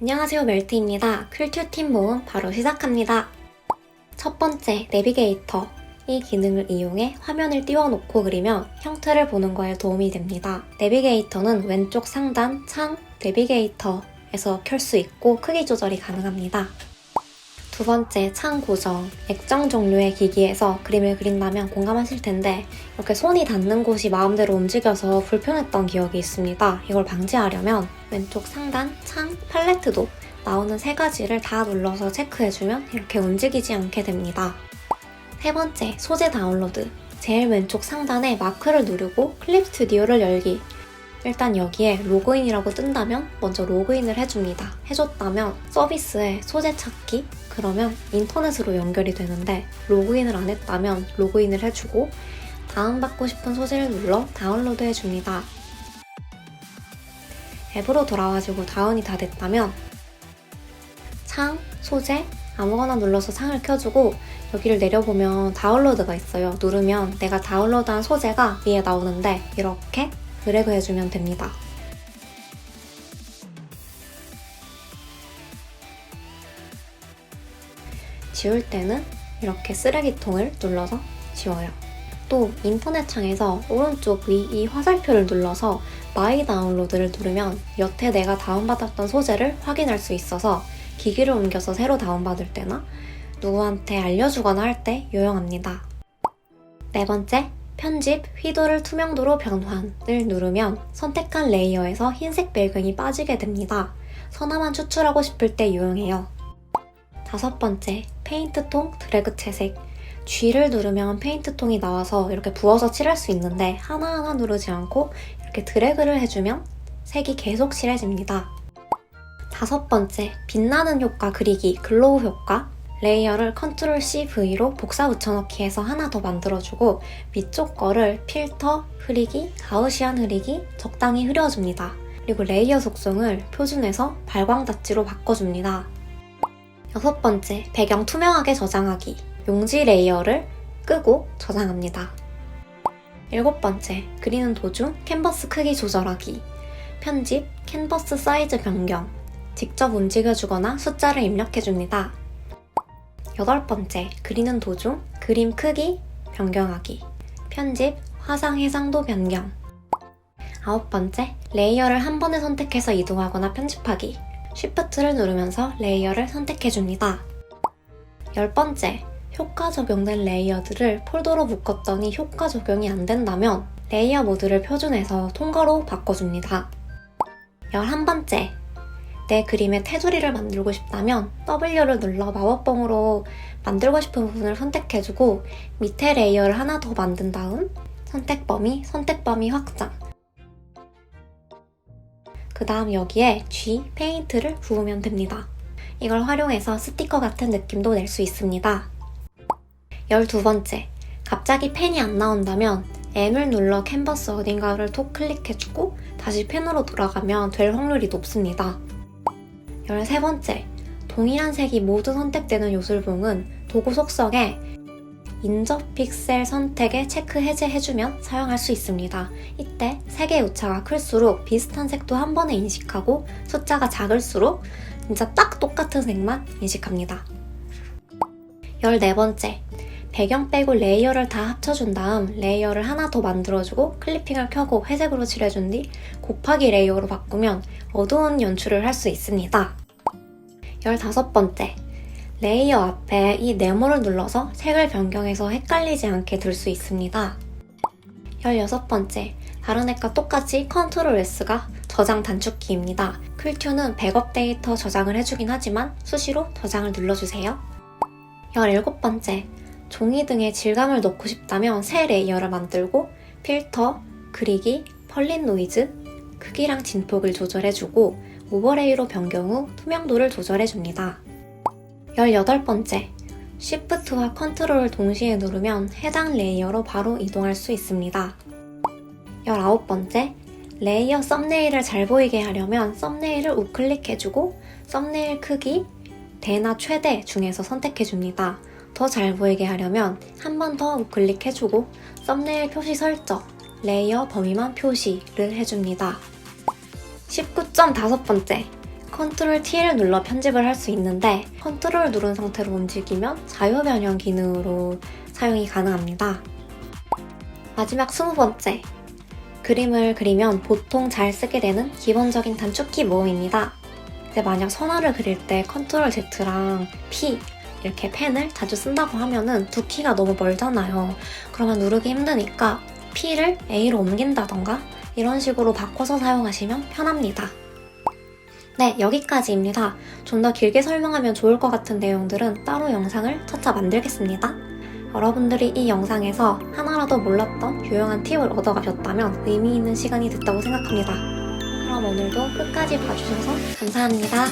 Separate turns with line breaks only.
안녕하세요 멜트입니다. 쿨튜팀 모음 바로 시작합니다. 첫 번째 내비게이터 이 기능을 이용해 화면을 띄워놓고 그리면 형태를 보는 거에 도움이 됩니다. 내비게이터는 왼쪽 상단 창 내비게이터에서 켤 수 있고 크기 조절이 가능합니다. 두 번째 창 고정 액정 종류의 기기에서 그림을 그린다면 공감하실 텐데 이렇게 손이 닿는 곳이 마음대로 움직여서 불편했던 기억이 있습니다. 이걸 방지하려면 왼쪽 상단 창 팔레트도 나오는 세 가지를 다 눌러서 체크해주면 이렇게 움직이지 않게 됩니다. 세 번째, 소재 다운로드. 제일 왼쪽 상단에 마크를 누르고 클립 스튜디오를 열기. 일단 여기에 로그인이라고 뜬다면 먼저 로그인을 해줍니다. 해줬다면 서비스에 소재 찾기 그러면 인터넷으로 연결이 되는데 로그인을 안 했다면 로그인을 해주고 다운받고 싶은 소재를 눌러 다운로드 해줍니다. 앱으로 돌아와지고 다운이 다 됐다면 창, 소재 아무거나 눌러서 창을 켜주고 여기를 내려보면 다운로드가 있어요. 누르면 내가 다운로드한 소재가 위에 나오는데 이렇게 드래그 해주면 됩니다. 지울 때는 이렇게 쓰레기통을 눌러서 지워요. 또 인터넷 창에서 오른쪽 위 이 화살표를 눌러서 마이 다운로드를 누르면 여태 내가 다운받았던 소재를 확인할 수 있어서 기기를 옮겨서 새로 다운받을 때나 누구한테 알려주거나 할 때 유용합니다. 네 번째, 편집 휘도를 투명도로 변환을 누르면 선택한 레이어에서 흰색 배경이 빠지게 됩니다. 선화만 추출하고 싶을 때 유용해요. 다섯 번째, 페인트통 드래그 채색. G를 누르면 페인트통이 나와서 이렇게 부어서 칠할 수 있는데 하나하나 누르지 않고 이렇게 드래그를 해주면 색이 계속 칠해집니다. 다섯 번째, 빛나는 효과 그리기 글로우 효과. 레이어를 Ctrl C V로 복사 붙여넣기 해서 하나 더 만들어주고 위쪽 거를 필터, 흐리기, 가우시안 흐리기 적당히 흐려줍니다. 그리고 레이어 속성을 표준에서 발광다지로 바꿔줍니다. 여섯 번째, 배경 투명하게 저장하기. 용지 레이어를 끄고 저장합니다. 일곱 번째, 그리는 도중 캔버스 크기 조절하기. 편집, 캔버스 사이즈 변경. 직접 움직여주거나 숫자를 입력해줍니다. 여덟 번째, 그리는 도중 그림 크기 변경하기. 편집, 화상 해상도 변경. 아홉 번째, 레이어를 한 번에 선택해서 이동하거나 편집하기. Shift를 누르면서 레이어를 선택해줍니다. 열 번째, 효과 적용된 레이어들을 폴더로 묶었더니 효과 적용이 안 된다면 레이어 모드를 표준해서 통과로 바꿔줍니다. 열한 번째, 내 그림에 테두리를 만들고 싶다면 W를 눌러 마법봉으로 만들고 싶은 부분을 선택해주고 밑에 레이어를 하나 더 만든 다음 선택 범위, 선택 범위 확장. 그 다음 여기에 G 페인트를 부으면 됩니다. 이걸 활용해서 스티커 같은 느낌도 낼 수 있습니다. 12번째. 갑자기 펜이 안 나온다면 M을 눌러 캔버스 어딘가를 톡 클릭해주고 다시 펜으로 돌아가면 될 확률이 높습니다. 13번째. 동일한 색이 모두 선택되는 요술봉은 도구 속성에 인접 픽셀 선택에 체크 해제해주면 사용할 수 있습니다. 이때 색의 오차가 클수록 비슷한 색도 한 번에 인식하고 숫자가 작을수록 진짜 딱 똑같은 색만 인식합니다. 14번째. 배경 빼고 레이어를 다 합쳐준 다음 레이어를 하나 더 만들어주고 클리핑을 켜고 회색으로 칠해준 뒤 곱하기 레이어로 바꾸면 어두운 연출을 할 수 있습니다. 15번째. 레이어 앞에 이 네모를 눌러서 색을 변경해서 헷갈리지 않게 둘수 있습니다. 16번째. 다른 앱과 똑같이 Ctrl S가 저장 단축키입니다. 쿨2는 백업 데이터 저장을 해주긴 하지만 수시로 저장을 눌러주세요. 17번째. 종이 등의 질감을 넣고 싶다면 새 레이어를 만들고 필터, 그리기, 펄린 노이즈, 크기랑 진폭을 조절해주고 오버레이로 변경 후 투명도를 조절해줍니다. 18번째. Shift와 Ctrl을 동시에 누르면 해당 레이어로 바로 이동할 수 있습니다. 19번째. 레이어 썸네일을 잘 보이게 하려면 썸네일을 우클릭해주고 썸네일 크기, 대나 최대 중에서 선택해줍니다. 더 잘 보이게 하려면 한 번 더 우클릭 해주고 썸네일 표시 설정, 레이어 범위만 표시를 해줍니다. 19.5번째. 컨트롤 T를 눌러 편집을 할 수 있는데 컨트롤 누른 상태로 움직이면 자유 변형 기능으로 사용이 가능합니다. 마지막 20번째. 그림을 그리면 보통 잘 쓰게 되는 기본적인 단축키 모음입니다. 이제 만약 선화를 그릴 때 컨트롤 Z랑 P 이렇게 펜을 자주 쓴다고 하면은 두 키가 너무 멀잖아요. 그러면 누르기 힘드니까 P를 A로 옮긴다던가 이런 식으로 바꿔서 사용하시면 편합니다. 네, 여기까지입니다. 좀 더 길게 설명하면 좋을 것 같은 내용들은 따로 영상을 차차 만들겠습니다. 여러분들이 이 영상에서 하나라도 몰랐던 유용한 팁을 얻어가셨다면 의미 있는 시간이 됐다고 생각합니다. 그럼 오늘도 끝까지 봐주셔서 감사합니다.